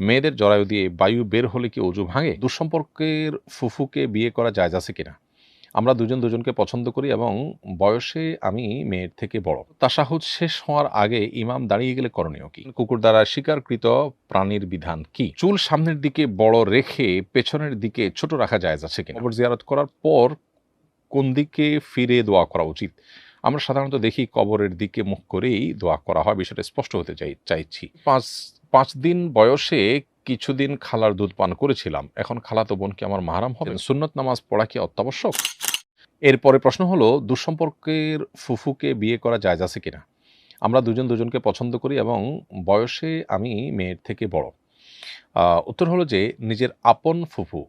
মেয়েদের জরায়ু দিয়ে বায়ু বের হলে কি অজু ভাঙে? দুঃসম্পর্কের ফুফুকে বিয়ে করা যায় আছে কিনা? আমরা দুজন দুজনকে পছন্দ করি এবং বয়সে আমি মেয়ের থেকে বড়। তাসাহুদ শেষ হওয়ার আগে ইমাম দাঁড়িয়ে গেলে করণীয় কি? কুকুর দ্বারা শিকারকৃত প্রাণীর বিধান কি? চুল সামনের দিকে বড় রেখে পেছনের দিকে ছোট রাখা যায় আছে কিনা? জিয়ারত করার পর কোন দিকে ফিরে দোয়া করা উচিত? আমরা সাধারণত দেখি কবরের দিকে মুখ করেই দোয়া করা হয় বিষয়টা স্পষ্ট হতে চাই চাইছি। পাঁচ পাঁচ দিন বয়সে কিছুদিন খালার দুধ পান করেছিলাম। এখন খালাতো বোন কি আমার মাহারাম হবে। সুন্নত নামাজ পড়া কি অত্যাবশ্যক? এরপরে প্রশ্ন হলো দুঃসম্পর্কের ফুফুকে বিয়ে করা যায় আছে কিনা? আমরা দুজন দুজনকে পছন্দ করি এবং বয়সে আমি মেয়ের থেকে বড়। উত্তর হলো যে নিজের আপন ফুফু।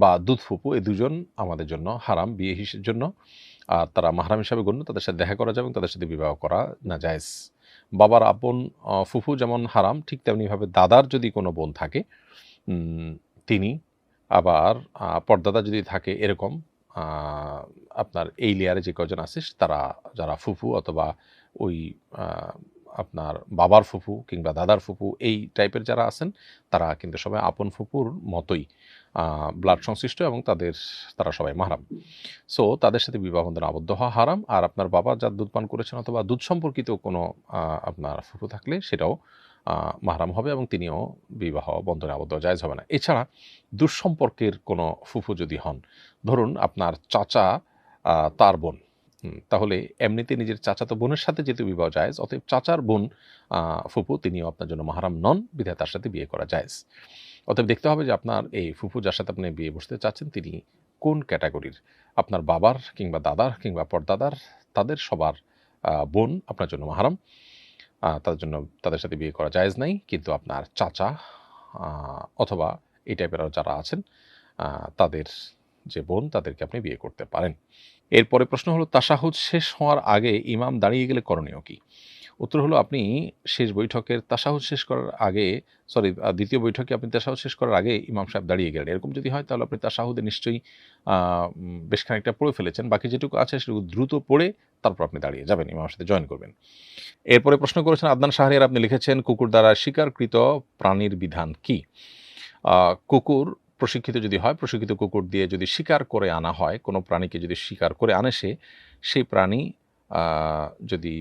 বা দুধ ফুফু এই দুজন আমাদের জন্য হারাম, বিয়ে হিসের জন্য। আর তারা মাহারাম হিসাবে গণ্য, তাদের সাথে দেখা করা যায় এবং তাদের সাথে বিবাহ করা না জায়েজ। বাবার আপন ফুফু যেমন হারাম, ঠিক তেমনিভাবে দাদার যদি কোনো বোন থাকে তিনি আবার পর্দাদা যদি থাকে এরকম আপনার এই লেয়ারে যে কজন আছে, তারা যারা ফুফু অথবা ওই আপনার বাবার ফুফু কিংবা দাদার ফুফু, এই টাইপের যারা আছেন, তারা কিন্তু সবাই আপন ফুপুর মতোই। ব্লাড সংশ্লিষ্ট এবং তাদের, তারা সবাই মাহারাম। সো তাদের সাথে বিবাহ বন্ধনে আবদ্ধ হওয়া হারাম। আর আপনার বাবা যার দুধ পান করেছেন অথবা দুধ সম্পর্কিত কোনো আপনার ফুফু থাকলে সেটাও মাহারাম হবে এবং তিনিও বিবাহ বন্ধনে আবদ্ধ জায়জ হবে না। এছাড়া দুঃসম্পর্কের কোনো ফুফু যদি হন, ধরুন আপনার চাচা তার বোন তাহলে এমনিতে নিজের চাচাতো বোনের সাথে যেহেতু বিবাহ জায়েজ, অতএব চাচার বোন ফুফু, তিনিও আপনার জন্য মাহারাম নন, বিধায় তার সাথে বিয়ে করা জায়েজ। অতএব দেখতে হবে যে আপনার এই ফুফু যার সাথে আপনি বিয়ে বসতে চাচ্ছেন, তিনি কোন ক্যাটাগরির? আপনার বাবার কিংবা দাদার কিংবা পরদাদার, তাদের সবার বোন আপনার জন্য মাহারাম। তাদের জন্য তাদের সাথে বিয়ে করা জায়েজ নাই, কিন্তু আপনার চাচা অথবা এই টাইপের যারা আছেন তাদের যে বোন, তাদেরকে আপনি বিয়ে করতে পারেন। এরপরে প্রশ্ন হলো, তাসাহুদ শেষ হওয়ার আগে ইমাম দাঁড়িয়ে গেলে করণীয় কি? উত্তর হলো আপনি শেষ বৈঠকের তাসাহুদ শেষ করার আগে সরি দ্বিতীয় বৈঠকে আপনি তাসাহুদ শেষ করার আগে ইমাম সাহেব দাঁড়িয়ে গেলেন। এরকম যদি হয় তাহলে আপনি তাসাহুদে নিশ্চয়ই বেশ খানিকটা পড়ে ফেলেছেন। বাকি যেটুকু আছে সেটুকু দ্রুত পড়ে তারপর আপনি দাঁড়িয়ে যাবেন, ইমামের সাথে জয়েন করবেন। এরপরে প্রশ্ন করেছেন আদনান শাহরিয়ার, আপনি লিখেছেন, কুকুর দ্বারা শিকারকৃত প্রাণীর বিধান কি? কুকুর প্রশিক্ষিত যদি হয়, প্রশিক্ষিত কুকুর দিয়ে যদি শিকার করে আনা হয়, কোনো প্রাণীকে যদি শিকার করে আনে সে, সেই প্রাণী যদি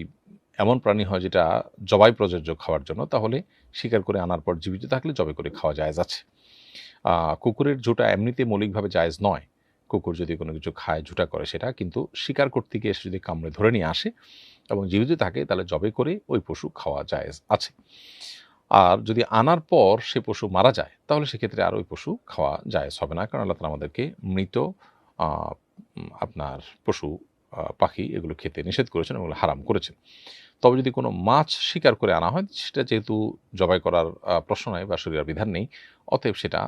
এমন প্রাণী হয় যেটা জবাই প্রযোজ্য খাওয়ার জন্য, তাহলে শিকার করে আনার পর জীবিত থাকলে জবে করে খাওয়া জায়েজ আছে। কুকুরের ঝুটা এমনিতে মৌলিকভাবে জায়েজ নয়। কুকুর যদি কোনো কিছু খায়, ঝুটা করে সেটা, কিন্তু শিকার করতে গিয়ে সে যদি কামড়ে ধরে নিয়ে আসে এবং জীবিত থাকে, তাহলে জবে করে ওই পশু খাওয়া জায়েজ আছে। আর যদি আনার পর সে পশু মারা যায়, তাহলে সেক্ষেত্রে আর ওই পশু খাওয়া জায়েজ হবে না, কারণ আল্লাহ তালা আমাদেরকে মৃত আপনার পশু পাখি এগুলো খেতে নিষেধ করেছেন এগুলো হারাম করেছেন। তবে যদি কোনো মাছ শিকার করে আনা হয়, সেটা যেহেতু জবাই করার প্রশ্ন নয় বা শরীরের বিধান নেই, অতএব সেটা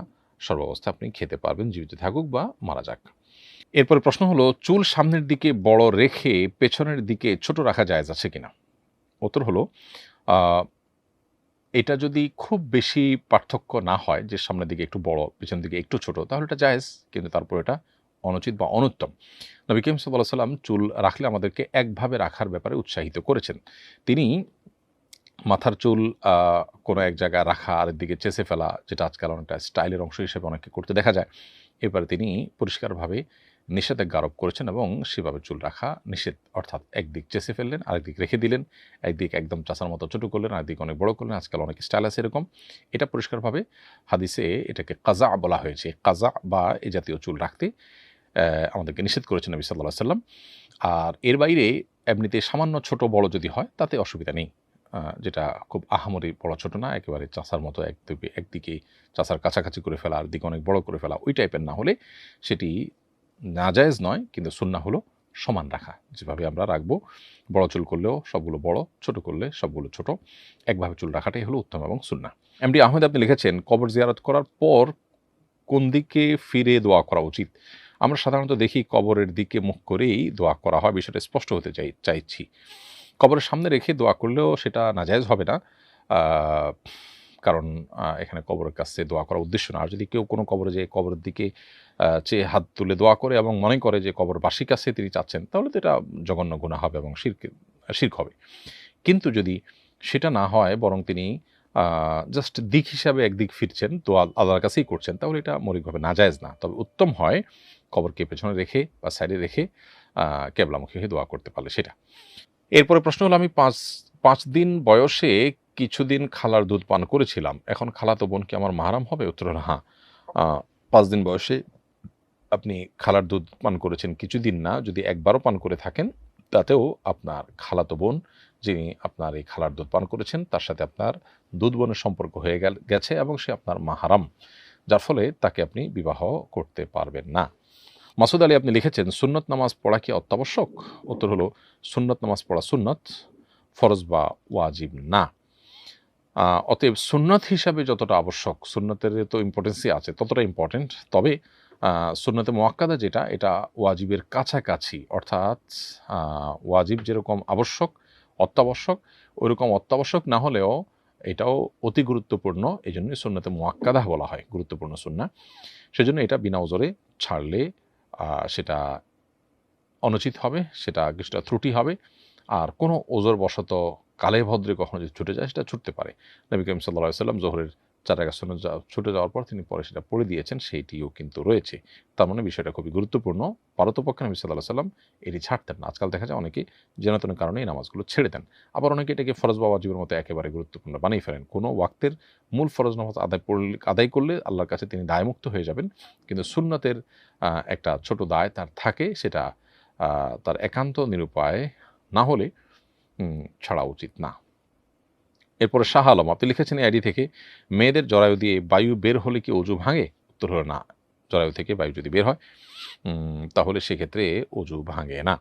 সর্বাবস্থা আপনি খেতে পারবেন, জীবিত থাকুক বা মারা যাক। এরপরে প্রশ্ন হলো, চুল সামনের দিকে বড় রেখে পেছনের দিকে ছোট রাখা জায়েজ আছে কিনা? উত্তর হলো এটা যদি খুব বেশি পার্থক্য না হয়, যে সামনের দিকে একটু বড়, পেছনের দিকে একটু ছোট, তাহলে এটা জায়েজ, কিন্তু তারপর এটা অনুচিত বা অনুত্তম। নবী করিম সাল্লাহ সাল্লাম চুল রাখলে আমাদেরকে একভাবে রাখার ব্যাপারে উৎসাহিত করেছেন। তিনি মাথার চুল কোনো এক জায়গায় রাখা আর দিকে চেষে ফেলা, যেটা আজকাল অনেকটা স্টাইলের অংশ হিসেবে অনেকে করতে দেখা যায়। এবারে তিনি পরিষ্কারভাবে নিষেধাজ্ঞা আরোপ করেছেন এবং সেভাবে চুল রাখা নিষেধ, অর্থাৎ একদিক চেষে ফেললেন, আরেকদিক রেখে দিলেন। একদিক একদম চাষার মতো ছোটো করলেন, আরেকদিক অনেক বড় করলেন, আজকাল অনেক স্টাইল আছে এরকম। এটা পরিষ্কারভাবে হাদিসে এটাকে কাজা বলা হয়েছে। কাজা বা এই জাতীয় চুল রাখতে আমাদেরকে নিষেধ করেছেন নবী সাল্লাহ সাল্লাম। আর এর বাইরে এমনিতে সামান্য ছোট বড় যদি হয়, তাতে অসুবিধা নেই। যেটা খুব আহামরি বড় ছোট না, একেবারে চাষার মতো একদিকে একদিকে চাষার কাছাকাছি করে ফেলা, আর দিকে অনেক বড় করে ফেলা, ওই টাইপের না হলে সেটি নাজায়েজ নয়, কিন্তু সুন্না হলো সমান রাখা। যেভাবে আমরা রাখব, বড় চুল করলেও সবগুলো বড়, ছোট করলে সবগুলো ছোট। একভাবে চুল রাখাটাই হলো উত্তম এবং সুন্না এমডি আহমেদ আপনি লিখেছেন, কবর জিয়ারত করার পর কোন দিকে ফিরে দোয়া করা উচিত? আমরা সাধারণত দেখি কবরের দিকে মুখ করেই দোয়া করা হয়, বিষয়টা স্পষ্ট হতে চাই, চাইছি। কবরের সামনে রেখে দোয়া করলেও সেটা নাজায়েজ হবে না। কারণ এখানে কবরের কাছে দোয়া করার উদ্দেশ্য না। আর যদি কেউ কোনো কবরে যে কবরের দিকে চেয়ে হাত তুলে দোয়া করে এবং মনে করে যে কবর বাসির কাছে তিনি চাচ্ছেন, তাহলে তো এটা জঘন্য গুণা হবে এবং শির্ক শির্ক হবে। কিন্তু যদি সেটা না হয়, বরং তিনি জাস্ট দিক হিসাবে একদিক ফিরছেন, তো আল- আল্লাহর কাছেই করছেন, তাহলে এটা মৌলিকভাবে নাজায়েজ না। তবে উত্তম হয় কবরকে পেছনে রেখে বা সাইডে রেখে কেবলামুখী হয়ে দোয়া করতে পারলে সেটা। এরপরে প্রশ্ন হলো, আমি পাঁচ পাঁচ দিন বয়সে কিছুদিন খালার দুধ পান করেছিলাম, এখন খালাতো বোন কি আমার মাহারাম হবে? উত্তর হলো হ্যাঁ পাঁচ দিন বয়সে আপনি খালার দুধ পান করেছেন কিছুদিন না, যদি একবারও পান করে থাকেন, তাতেও আপনার খালাতো বোন যিনি আপনার এই খালার দুধ পান করেছেন, তার সাথে আপনার দুধ বোনের সম্পর্ক হয়ে গেছে এবং সে আপনার মাহারাম, যার ফলে তাকে আপনি বিবাহ করতে পারবেন না। মাসুদ আলী আপনি লিখেছেন, সুন্নত নামাজ পড়া কি অত্যাবশ্যক? উত্তর হলো, সুন্নত নামাজ পড়া সুন্নত ফরজ বা ওয়াজিব না। অতএব সুন্নত হিসাবে যতটা আবশ্যক, সুন্নতের তো ইম্পর্টেন্সই আছে, ততটা ইম্পর্টেন্ট তবে সুন্নতে মোয়াক্কাদা যেটা, এটা ওয়াজিবের কাছাকাছি, অর্থাৎ ওয়াজিব যেরকম আবশ্যক অত্যাবশ্যক, ওইরকম অত্যাবশ্যক না হলেও এটাও অতি গুরুত্বপূর্ণ এই জন্যই সুন্নাতে মোয়াক্কাদাহ বলা হয়, গুরুত্বপূর্ণ সুন্না। সেজন্য এটা বিনা ওজরে ছাড়লে সেটা অনুচিত হবে, সেটা কিছুটা ত্রুটি হবে। আর কোনো ওজোর বশত কালে ভদ্রে কখনো যদি ছুটে যায়, সেটা ছুটতে পারে। নবী করিম সাল্লাহ সাল্লাম জোহরের চার যা- ছুটে যাওয়ার পর তিনি পরে সেটা পড়ে দিয়েছেন, সেইটিও কিন্তু রয়েছে। তার মানে বিষয়টা খুবই গুরুত্বপূর্ণ। পারতপক্ষে নবী সাল্লাহ সাল্লাম এটি ছাড়তেন না। আজকাল দেখা যায় অনেকে জেনাতন কারণে এই নামাজগুলো ছেড়ে দেন। আবার অনেকে এটাকে ফরজ বাবা ওয়াজিবের মতো একেবারে গুরুত্বপূর্ণ বানিয়ে ফেলেন। কোনো ওয়াক্তের মূল ফরজ নামাজ আদায় পড়লে আদায় করলে আল্লাহর কাছে তিনি দায়মুক্ত হয়ে যাবেন। কিন্তু সুন্নতের একটা ছোট দায় তার থাকে, সেটা তার একান্ত নিরুপায় না হলে ছাড়া উচিত না। এরপরে শাহ আলম আপনি লিখেছেন আইডি থেকে, মেয়েদের জরায়ু দিয়ে বায়ু বের হলে কি অজু ভাঙে? উত্তর হলো না। জরায়ু থেকে বায়ু যদি বের হয় তাহলে সেক্ষেত্রে অজু ভাঙে না।